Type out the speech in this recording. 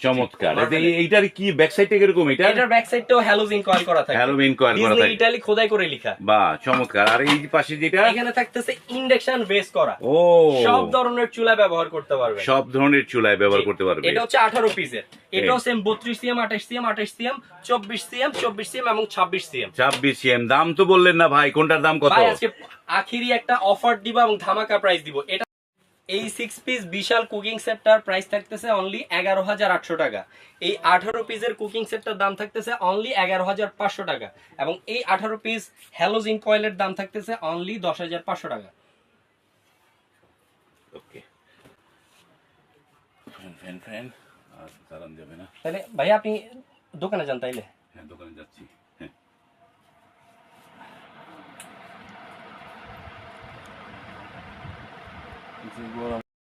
চমৎকার। এতে এই- এইটার কি ব্যাক সাইডটা কীরকম এটা? এটার ব্যাক সাইডটাও হ্যালোজিন কয়েল করা থাকে। হ্যালোবিন কয়েল করা থাকে। ইটালি খোদাই করে লেখা। বা চমৎকার। আর এই পাশে যেটা? এখানে থাকতেছে ইন্ডাকশন বেস করা। ও। সব ধরনের চুলা ব্যবহার করতে পারবে। সব ধরনের চুলায় ব্যবহার করতে পারবে। এটা হচ্ছে আঠারো পিসের এটাও সেম বত্রিশ সিএম আঠাশ সিএম আঠাশ সিএম চব্বিশ সিএম চব্বিশ সিএম এবং ছাব্বিশ সিএম। ছাব্বিশ সিএম। দাম তো বললেন না ভাই। কোনটার দাম কত? ভাই আজকে আখিরি একটা অফার দিব এবং ধামাকা প্রাইস দিব। এটা এই সিক্স পিস বিশাল কুকিং সেটটার প্রাইস থাকতেছে অনলি এগারো হাজার আটশো টাকা। এই আঠারো পিসের কুকিং সেটটার দাম থাকতেছে অনলি এগারো হাজার পাঁচশো টাকা এবং এই আঠারো পিস হ্যালোজিন কয়েলের দাম থাকতেছে অনলি দশ হাজার পাঁচশো টাকা। ওকে ফ্যান ফ্যান ফ্যান আর চালান যাবে না। তাহলে ভাই আপনি দোকানে যান তাইলে। 直播了。